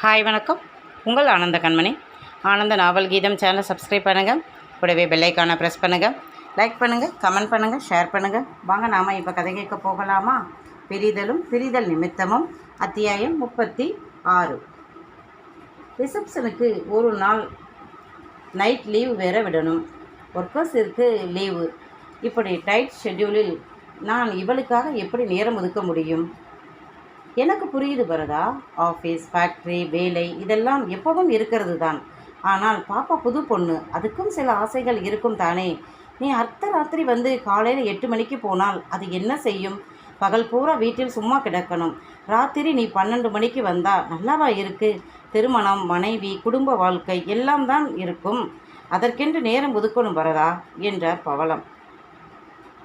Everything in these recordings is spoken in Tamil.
ஹாய் வணக்கம். உங்கள் ஆனந்த கண்மணி. ஆனந்த நாவல் கீதம் சேனலை சப்ஸ்கிரைப் பண்ணுங்கள் கூடவே பெல்லைக்கான ப்ரெஸ் பண்ணுங்கள் லைக் பண்ணுங்கள் கமெண்ட் பண்ணுங்கள் ஷேர் பண்ணுங்கள் வாங்க நாம் இப்போ கதை கேட்க போகலாமா? பிரிதலும் பிரிதல் நிமித்தமும் அத்தியாயம் முப்பத்தி ஆறு. ரிசப்ஷனுக்கு ஒரு நாள் நைட் லீவ் வேற விடணும். ஒர்க்கர்ஸிற்கு லீவு இப்படி டைட் ஷெட்யூலில் நான் இவளுக்காக எப்படி நேரம் ஒதுக்க முடியும்? எனக்கு புரியுது பரதா. ஆஃபீஸ் ஃபேக்ட்ரி வேலை இதெல்லாம் எப்பவும் இருக்கிறது தான் ஆனால் பாப்பா புது பொண்ணு அதுக்கும் சில ஆசைகள் இருக்கும் தானே. நீ அர்த்த ராத்திரி வந்து காலையில் எட்டு மணிக்கு போனால் அது என்ன செய்யும்? பகல் பூரா வீட்டில் சும்மா கிடக்கணும். ராத்திரி நீ பன்னெண்டு மணிக்கு வந்தா நல்லாவா இருக்கு? திருமணம் மனைவி குடும்ப வாழ்க்கை எல்லாம் தான் இருக்கும். அதற்கென்று நேரம் ஒதுக்கணும் பரதா என்றார் பவளம்.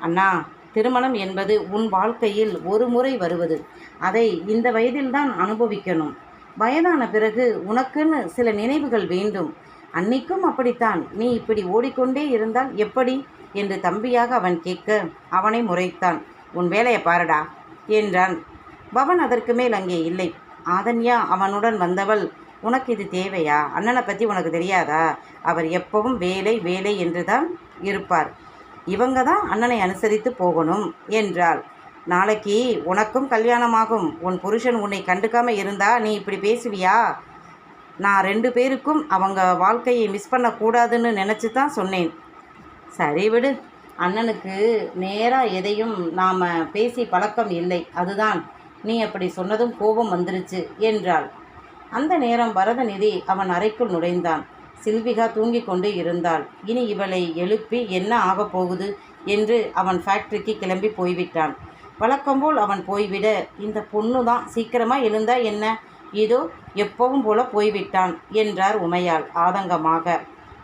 அண்ணா திருமணம் என்பது உன் வாழ்க்கையில் ஒரு முறை வருவது. அதை இந்த வயதில்தான் அனுபவிக்கணும். வயதான பிறகு உனக்குன்னு சில நினைவுகள் வேண்டும். அன்னைக்கும் அப்படித்தான். நீ இப்படி ஓடிக்கொண்டே இருந்தால் எப்படி? என்று தம்பியாக அவன் கேட்க அவனை முறைத்தான். உன் வேலையை பாருடா என்றான். பவன் அதற்கு மேல் அங்கே இல்லை. ஆதன்யா அவனுடன் வந்தவள் உனக்கு இது தேவையா? அண்ணனை பற்றி உனக்கு தெரியாதா? அவர் எப்பவும் வேலை வேலை என்று தான் இருப்பார். இவங்க தான் அண்ணனை அனுசரித்து போகணும் என்றாள். நாளைக்கு உனக்கும் கல்யாணமாகும். உன் புருஷன் உன்னை கண்டுக்காம இருந்தா நீ இப்படி பேசுவியா? நான் ரெண்டு பேருக்கும் அவங்க வாழ்க்கையை மிஸ் பண்ணக்கூடாதுன்னு நினச்சி தான் சொன்னேன். சரி விடு. அண்ணனுக்கு நேராக எதையும் நாம் பேசி பழக்கம் இல்லை. அதுதான். நீ அப்படி சொன்னதும் கோபம் வந்துருச்சு என்றாள். அந்த நேரம் பரதநிதி அவன் அறைக்குள் நுழைந்தான். சில்விகா தூங்கிக் கொண்டு இருந்தாள். இனி இவளை எழுப்பி என்ன ஆகப் போகுது? என்று அவன் ஃபேக்டரிக்கு கிளம்பி போய்விட்டான். வழக்கம்போல் அவன் போய்விட இந்த பொண்ணு தான் சீக்கிரமாக எழுந்தா என்ன? இதோ எப்பவும் போல போய்விட்டான் என்றார் உமையாள் ஆதங்கமாக.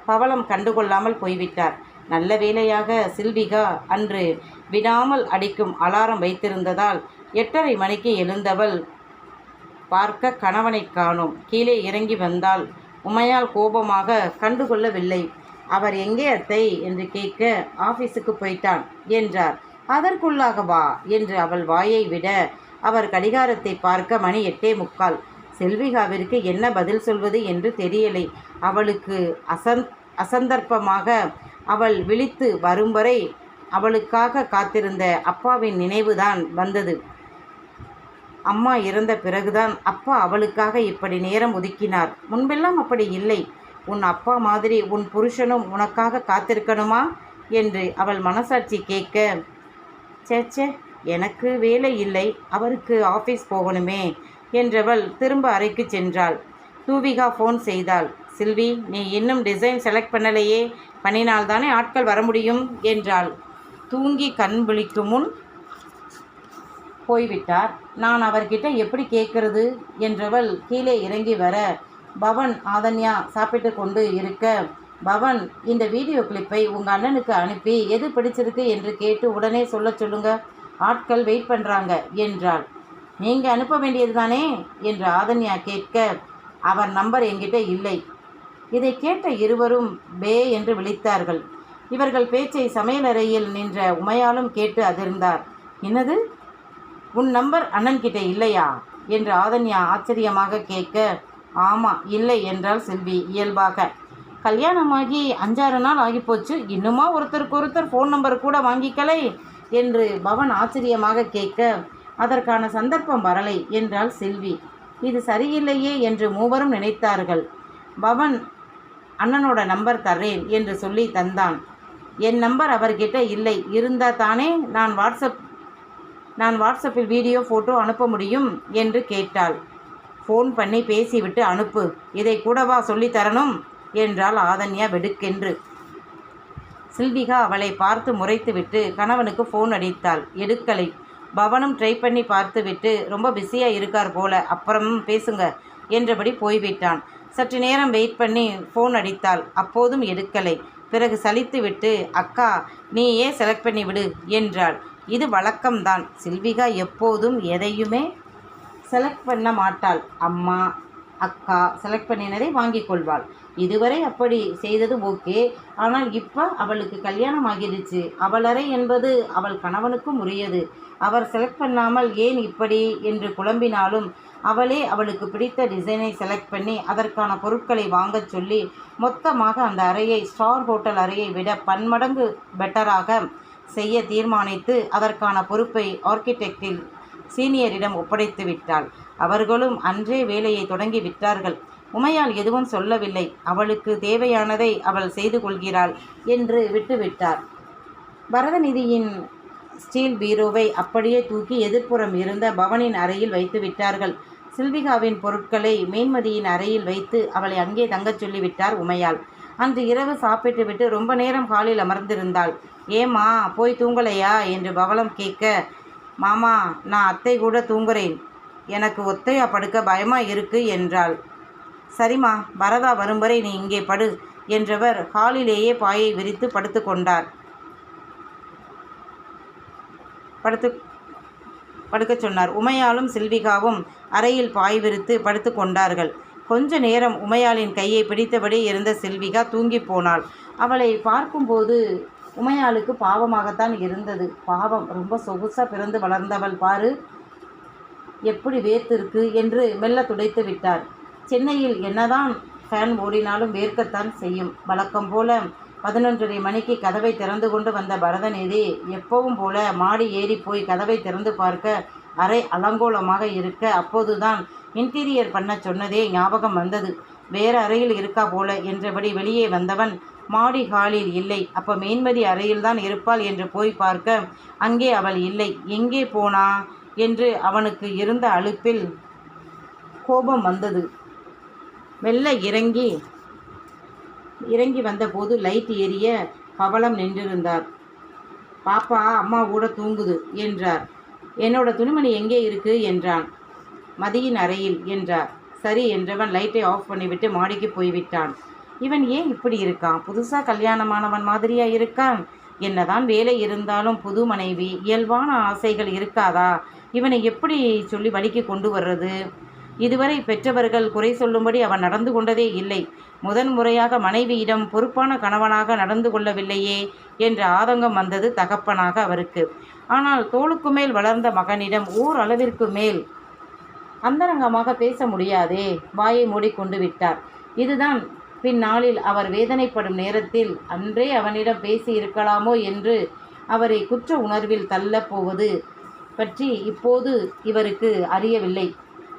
பவளம் கண்டுகொள்ளாமல் போய்விட்டார். நல்ல வேளையாக சில்விகா அன்று விடாமல் அடிக்கும் அலாரம் வைத்திருந்ததால் எட்டரை மணிக்கு எழுந்தவள் பார்க்க கணவனை காணோம். கீழே இறங்கி வந்தால் உமையால் கோபமாக கண்டுகொள்ளவில்லை. அவர் எங்கே அத்தை என்று கேட்க ஆபீஸுக்கு போயிட்டான் என்றார். அதற்குள்ளாக வா என்று அவள் வாயை விட அவர் கடிகாரத்தை பார்க்க மணி எட்டே முக்கால். செல்விகாவிற்கு என்ன பதில் சொல்வது என்று தெரியலை. அவளுக்கு அசந் அசந்தர்ப்பமாக அவள் விழித்து வரும் வரை அவளுக்காக காத்திருந்த அப்பாவின் நினைவுதான் வந்தது. அம்மா இறந்த பிறகுதான் அப்பா அவளுக்காக இப்படி நேரம் ஒதுக்கினார். முன்பெல்லாம் அப்படி இல்லை. உன் அப்பா மாதிரி உன் புருஷனும் உனக்காக காத்திருக்கணுமா? என்று அவள் மனசாட்சி கேட்க சேச்சே எனக்கு வேலை இல்லை. அவருக்கு ஆஃபீஸ் போகணுமே என்றவள் திரும்ப அறைக்கு சென்றாள். தூவிகா ஃபோன் செய்தாள். சில்வி நீ இன்னும் டிசைன் செலக்ட் பண்ணலையே. பண்ணினால் தானே ஆட்கள் வர முடியும்? என்றாள். தூங்கி கண் விழிக்கும் முன் போய்விட்டார். நான் அவர்கிட்ட எப்படி கேட்கறது? என்றவள் கீழே இறங்கி வர பவன் ஆதன்யா சாப்பிட்டு கொண்டு இருக்க பவன் இந்த வீடியோ கிளிப்பை உங்கள் அண்ணனுக்கு அனுப்பி எது பிடிச்சிருக்கு என்று கேட்டு உடனே சொல்ல சொல்லுங்க. ஆட்கள் வெயிட் பண்ணுறாங்க என்றாள். நீங்கள் அனுப்ப வேண்டியது தானே என்று ஆதன்யா கேட்க அவர் நம்பர் என்கிட்ட இல்லை. இதை கேட்ட இருவரும் பே என்று விழித்தார்கள். இவர்கள் பேச்சை சமையலறையில் நின்ற உமையாலும் கேட்டு அதிர்ந்தார். என்னது? உன் நம்பர் அண்ணன்கிட்ட இல்லையா? என்று ஆதன்யா ஆச்சரியமாக கேட்க ஆமாம் இல்லை என்றால் செல்வி இயல்பாக. கல்யாணமாகி அஞ்சாறு நாள் ஆகிப்போச்சு. இன்னுமா ஒருத்தருக்கு ஒருத்தர் ஃபோன் நம்பர் கூட வாங்கிக்கலை என்று பவன் ஆச்சரியமாக கேட்க அதற்கான சந்தர்ப்பம் வரலை என்றால் செல்வி. இது சரியில்லையே என்று மூவரும் நினைத்தார்கள். பவன் அண்ணனோட நம்பர் தர்றேன் என்று சொல்லி தந்தான். என் நம்பர் அவர்கிட்ட இல்லை. இருந்தால் தானே நான் வாட்ஸ்அப் நான் வாட்ஸ்அப்பில் வீடியோ ஃபோட்டோ அனுப்ப முடியும்? என்று கேட்டாள். ஃபோன் பண்ணி பேசிவிட்டு அனுப்பு. இதை கூடவா சொல்லித்தரணும் என்றாள் ஆதன்யா வெடுக்கென்று. சில்விகா அவளை பார்த்து முறைத்துவிட்டு கணவனுக்கு ஃபோன் அடித்தாள். எடுக்கலை. பவனும் ட்ரை பண்ணி பார்த்துவிட்டு ரொம்ப பிஸியாக இருக்கார் போல அப்புறமும் பேசுங்க என்றபடி போய்விட்டான். சற்று நேரம் வெயிட் பண்ணி ஃபோன் அடித்தாள். அப்போதும் எடுக்கலை. பிறகு சலித்துவிட்டு அக்கா நீ ஏன் செலக்ட் பண்ணி விடு என்றாள். இது வழக்கம்தான். சில்விகா எப்போதும் எதையுமே செலக்ட் பண்ண மாட்டாள். அம்மா அக்கா செலக்ட் பண்ணினதை வாங்கி கொள்வாள். இதுவரை அப்படி செய்தது ஓகே. ஆனால் இப்போ அவளுக்கு கல்யாணம் ஆகிடுச்சு. அவள் அறை என்பது அவள் கணவனுக்கும் உரியது. அவர் செலக்ட் பண்ணாமல் ஏன் இப்படி என்று குழம்பினாலும் அவளே அவளுக்கு பிடித்த டிசைனை செலக்ட் பண்ணி அதற்கான பொருட்களை வாங்கச் சொல்லி மொத்தமாக அந்த அறையை ஸ்டார் ஹோட்டல் அறையை விட பன்மடங்கு பெட்டராக செய்ய தீர்மானித்து அதற்கான பொறுப்பை ஆர்கிடெக்டில் சீனியரிடம் ஒப்படைத்து விட்டாள். அவர்களும் அன்றே வேலையை தொடங்கி விட்டார்கள். உமையால் எதுவும் சொல்லவில்லை. அவளுக்கு தேவையானதை அவள் செய்து கொள்கிறாள் என்று விட்டுவிட்டார். பரதநிதியின் ஸ்டீல் பீரோவை அப்படியே தூக்கி எதிர்ப்புறம் இருந்த பவனின் அறையில் வைத்து விட்டார்கள். சில்விகாவின் பொருட்களை மேன்மதியின் அறையில் வைத்து அவளை அங்கே தங்கச் சொல்லிவிட்டார் உமையாள் அன்று இரவு சாப்பிட்டு விட்டு ரொம்ப நேரம் ஹாலில் அமர்ந்திருந்தாள். ஏம்மா போய் தூங்கலையா? என்று பவளம் கேட்க மாமா நான் அத்தை கூட தூங்குறேன். எனக்கு ஒத்தையா படுக்க பயமா இருக்கு என்றாள். சரிம்மா பரதா வரும் வரை நீ இங்கே படு என்றவர் ஹாலிலேயே பாயை விரித்து படுத்து கொண்டார். படுத்து படுக்கச் சொன்னார். உமையாலும் சில்விகாவும் அறையில் பாய் விரித்து படுத்து கொண்டார்கள். கொஞ்ச நேரம் உமையாளின் கையை பிடித்தபடி இருந்த செல்விகா தூங்கி போனாள். அவளை பார்க்கும்போது உமையாளுக்கு பாவமாகத்தான் இருந்தது. பாவம் ரொம்ப சொகுசாக பிறந்து வளர்ந்தவள் பாரு. எப்படி வேர்த்திருக்கு என்று மெல்ல துடைத்து விட்டார். சென்னையில் என்னதான் ஃபேன் ஓடினாலும் வேர்க்கத்தான் செய்யும். வழக்கம் போல பதினொன்றரை மணிக்கு கதவை திறந்து கொண்டு வந்த பரதநிதி எப்பவும் போல மாடி ஏறி போய் கதவை திறந்து பார்க்க அறை அலங்கோலமாக இருக்க அப்போதுதான் இன்டீரியர் பண்ண சொன்னதே ஞாபகம் வந்தது. வேறு அறையில் இருக்கா போல என்றபடி வெளியே வந்தவன் மாடி ஹாலில் இல்லை. அப்ப மேன்மதி அறையில்தான் இருப்பாள் என்று போய் பார்க்க அங்கே அவள் இல்லை. எங்கே போனா? என்று அவனுக்கு இருந்த அலுப்பில் கோபம் வந்தது. மெல்ல இறங்கி இறங்கி வந்தபோது லைட் எரிய பவளம் நின்றிருந்தார். பாப்பா அம்மா கூட தூங்குது என்றார். என்னோட துணிமணி எங்கே இருக்கு? என்றான். மதியின் அறையில் என்றார். சரி என்றவன் லைட்டை ஆஃப் பண்ணிவிட்டு மாடிக்கு போய்விட்டான். இவன் ஏன் இப்படி இருக்கான்? புதுசாக கல்யாணமானவன் மாதிரியா இருக்கான்? என்னதான் வேலை இருந்தாலும் புது மனைவி இயல்பான ஆசைகள் இருக்காதா? இவனை எப்படி சொல்லி வழிக்கு கொண்டு வர்றது? இதுவரை பெற்றவர்கள் குறை சொல்லும்படி அவன் நடந்து கொண்டதே இல்லை. முதன் முறையாக மனைவியிடம் பொறுப்பான கணவனாக நடந்து கொள்ளவில்லையே என்ற ஆதங்கம் வந்தது தகப்பனாக அவருக்கு. ஆனால் தோளுக்கு மேல் வளர்ந்த மகனிடம் ஓர் அளவிற்கு மேல் அந்தரங்கமாக பேச முடியாதே வாயை மூடிக்கொண்டு விட்டார். இதுதான் பின்னாளில் அவர் வேதனைப்படும் நேரத்தில் அன்றே அவனிடம் பேசி இருக்கலாமோ என்று அவரை குற்ற உணர்வில் தள்ளப்போவது பற்றி இப்போது இவருக்கு அறியவில்லை.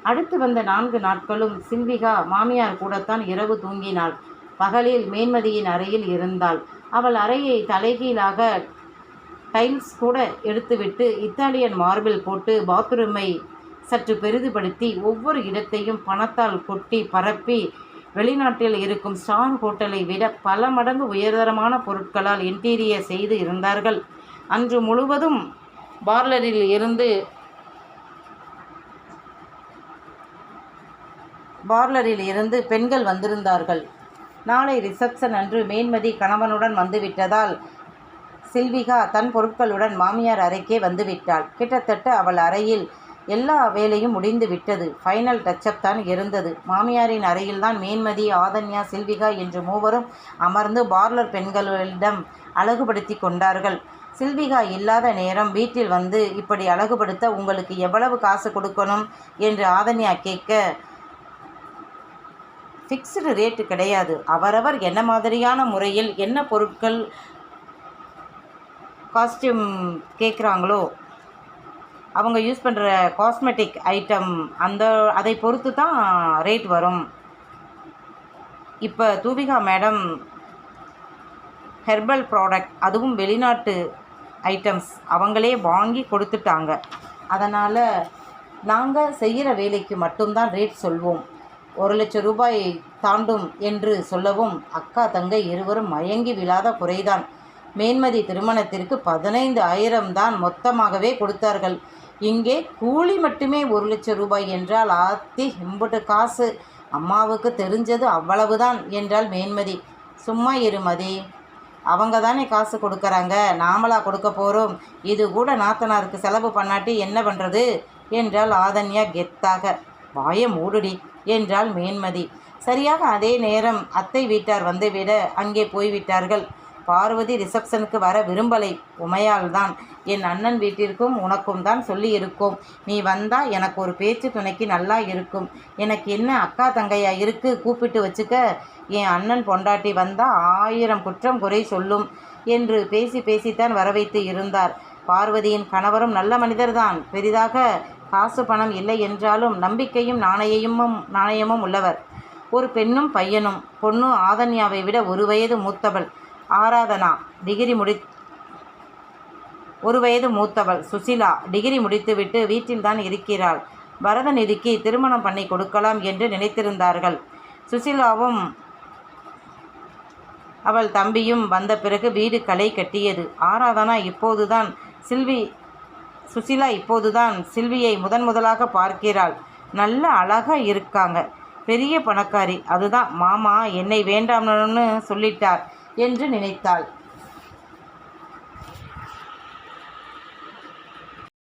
அடுத்து வந்த நான்கு நாட்களும் சில்விகா மாமியார் கூடத்தான் இரவு தூங்கினாள். பகலில் மேன்மதியின் அறையில் இருந்தாள். அவள் அறையை தலைகீழாக டைல்ஸ் கூட எடுத்துவிட்டு இத்தாலியன் மார்பிள் போட்டு பாத்ரூமை சற்று பெரிதுபடுத்தி ஒவ்வொரு இடத்தையும் பணத்தால் கொட்டி பரப்பி வெளிநாட்டில் இருக்கும் ஸ்டார் ஹோட்டலை விட பல மடங்கு உயர்தரமான பொருட்களால் இன்டீரியர் செய்து இருந்தார்கள். அன்று முழுவதும் பார்லரில் இருந்து பார்லரில் இருந்து பெண்கள் வந்திருந்தார்கள். நாளை ரிசப்ஷன் அன்று மேன்மதி கணவனுடன் வந்துவிட்டதால் சில்விகா தன் பொருட்களுடன் மாமியார் அறைக்கே வந்துவிட்டாள். கிட்டத்தட்ட அவள் அறையில் எல்லா வேலையும் முடிந்து விட்டது. ஃபைனல் டச்சப் தான் இருந்தது. மாமியாரின் அறையில்தான் மேன்மதி ஆதன்யா சில்விகா என்று மூவரும் அமர்ந்து பார்லர் பெண்களிடம் அழகுபடுத்தி கொண்டார்கள். சில்விகா இல்லாத நேரம் வீட்டில் வந்து இப்படி அழகுபடுத்த உங்களுக்கு எவ்வளவு காசு கொடுக்கணும் என்று ஆதன்யா கேட்க ஃபிக்ஸ்டு ரேட்டு கிடையாது. அவரவர் என்ன மாதிரியான முறையில் என்ன பொருட்கள் காஸ்டியூம் கேட்குறாங்களோ அவங்க யூஸ் பண்ணுற காஸ்மெட்டிக் ஐட்டம் அந்த அதை பொறுத்து தான் ரேட் வரும். இப்போ தூவிகா மேடம் ஹெர்பல் ப்ராடக்ட் அதுவும் வெளிநாட்டு ஐட்டம்ஸ் அவங்களே வாங்கி கொடுத்துட்டாங்க. அதனால் நாங்கள் செய்கிற வேலைக்கு மட்டும்தான் ரேட் சொல்வோம். ஒரு லட்சம் ரூபாய் தாண்டும் என்று சொல்லவும் அக்கா தங்கை இருவரும் மயங்கி விழாத குறைதான். மேன்மதி திருமணத்திற்கு பதினைந்து ஆயிரம் தான் மொத்தமாகவே கொடுத்தார்கள். இங்கே கூலி மட்டுமே ஒரு லட்சம் ரூபாய் என்றால் ஆத்தி எம்புட்டு காசு. அம்மாவுக்கு தெரிஞ்சது அவ்வளவுதான் என்றால் மேன்மதி. சும்மா இருமதி அவங்க தானே காசு கொடுக்குறாங்க. நாமளா கொடுக்க போகிறோம் இது கூட நாத்தனாருக்கு செலவு பண்ணாட்டி என்ன பண்ணுறது என்றால் ஆதன்யா கெத்தாக. வாய மூடுடி என்றால் மேன்மதி. சரியாக அதே நேரம் அத்தை வீட்டார் வந்துவிட அங்கே போய்விட்டார்கள். பார்வதி ரிசப்ஷனுக்கு வர விரும்பலை. உமையால் தான் என் அண்ணன் வீட்டிற்கும் உனக்கும் தான் சொல்லியிருக்கோம். நீ வந்தா எனக்கு ஒரு பேச்சு துணைக்கு நல்லா இருக்கும். எனக்கு என்ன அக்கா தங்கையா இருக்கு? கூப்பிட்டு வச்சுக்க. என் அண்ணன் பொண்டாட்டி வந்தா ஆயிரம் குற்றம் குறை சொல்லும் என்று பேசி பேசித்தான் வர வைத்து இருந்தார். பார்வதியின் கணவரும் நல்ல மனிதர்தான். பெரிதாக காசு பணம் இல்லை என்றாலும் நம்பிக்கையும் நாணயமும் நாணயமும் உள்ளவர். ஒரு பெண்ணும் பையனும் பொண்ணு ஆதன்யாவை விட ஒரு வயது மூத்தவள். ஆராதனா டிகிரி முடி ஒரு வயது மூத்தவள் சுசிலா டிகிரி முடித்துவிட்டு வீட்டில்தான் இருக்கிறாள். பரதநிதிக்கு திருமணம் பண்ணி கொடுக்கலாம் என்று நினைத்திருந்தார்கள். சுசிலாவும் அவள் தம்பியும் வந்த பிறகு வீடு களை கட்டியது. ஆராதனா இப்போதுதான் சில்வி சுசிலா இப்போதுதான் சில்வியை முதன் முதலாக பார்க்கிறாள். நல்ல அழகாக இருக்காங்க. பெரிய பணக்காரி. அதுதான் மாமா என்னை வேண்டாம்னு சொல்லிட்டார். என்று நினைத்தாள்.